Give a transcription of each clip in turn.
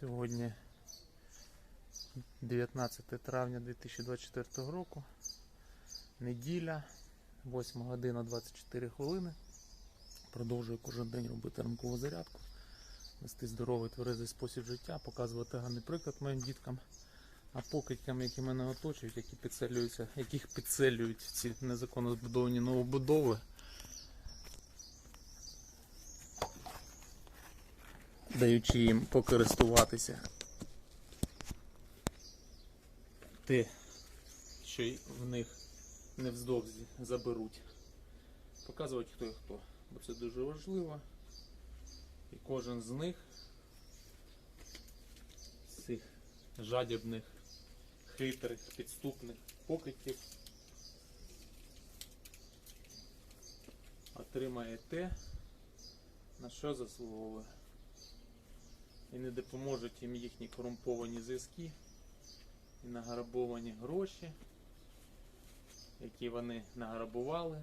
Сьогодні 19 травня 2024 року. Неділя, 8 година 24 хвилини. Продовжую кожен день робити ранкову зарядку, вести здоровий тверезий спосіб життя, показувати гарний приклад моїм діткам, а покидькам, які мене оточують, які підселюються, яких підселюють ці незаконно збудовані новобудови. Даючи їм покористуватися те, що в них невздовзі заберуть. Показувати хто і хто, бо це дуже важливо. І кожен з них, цих жадібних, хитрих, підступних покидьків, отримає те, на що заслуговує і не допоможуть їм їхні корумповані зв'язки і награбовані гроші, які вони награбували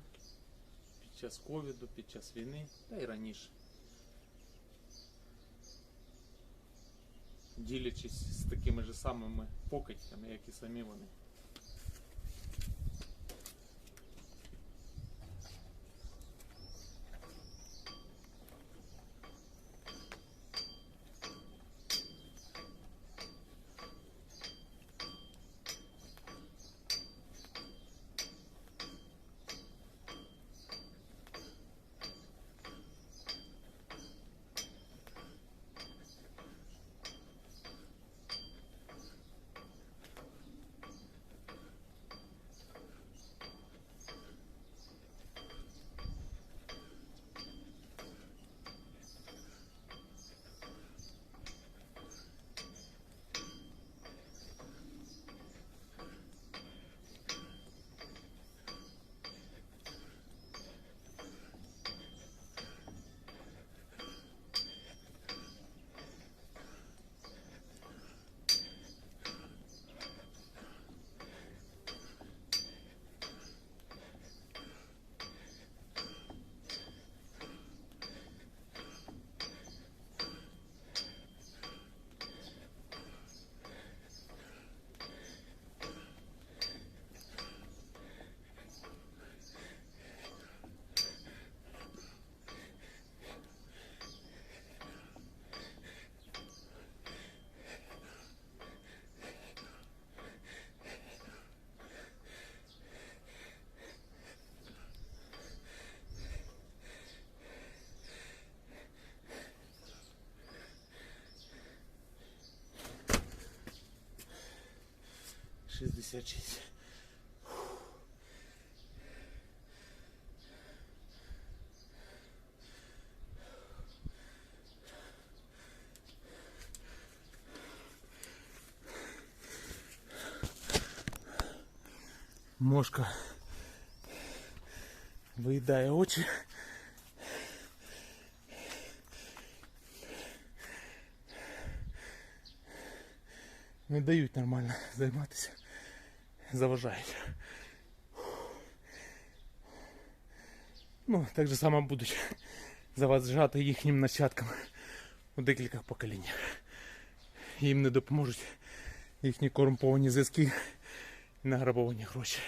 під час ковіду, під час війни та й раніше. Ділячись з такими ж самими покидьками, як і самі вони. Шістдесят шість. Мошка виїдає очі. Не дають нормально займатися. Заважають. Ну, так же само будуть заважати їхнім нащадкам у декілька поколіннях. Їм не допоможуть їхні корумповані зв'язки і награбовані гроші.